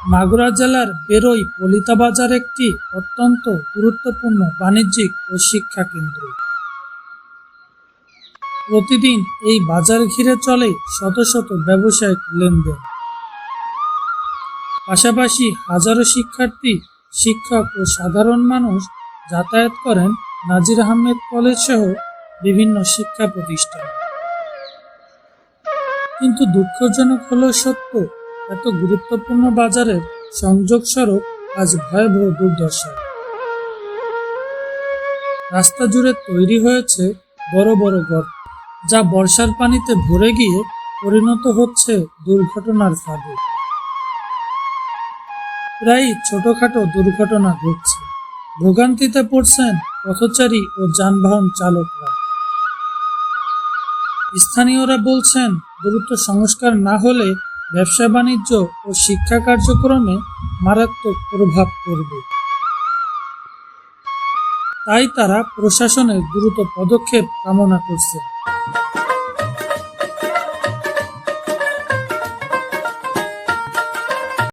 মাগুরা জেলার বেরোই পলিতা বাজার একটি অত্যন্ত গুরুত্বপূর্ণ বাণিজ্যিক ও শিক্ষা কেন্দ্র। প্রতিদিন এই বাজার ঘিরে চলে শত শত ব্যবসায়িক লেনদেন। পাশাপাশি হাজারো শিক্ষার্থী, শিক্ষক ও সাধারণ মানুষ যাতায়াত করেন নাজির আহমেদ কলেজ সহ বিভিন্ন শিক্ষা প্রতিষ্ঠান। কিন্তু দুঃখজনক হলেও সত্য এত গুরুত্বপূর্ণ বাজারের সংযোগ সড়ক আজ ভয়াবহ দুর্দশায় রাস্তা জুড়ে তৈরি হয়েছে বড় বড় গর্ত, যা বর্ষার পানিতে ভরে গিয়ে পরিণত হচ্ছে দুর্ঘটনার ফাঁদে। প্রায় ছোটখাটো দুর্ঘটনা ঘটছে। ভোগান্তিতে পড়ছেন পথচারী ও যানবাহন চালকরা। স্থানীয়রা বলছেন, দ্রুত সংস্কার না হলে ব্যবসা বাণিজ্য ও শিক্ষা কার্যক্রমে মারাত্মক প্রভাব পড়বে। তাই তারা প্রশাসনের দ্রুত পদক্ষেপ কামনা করছে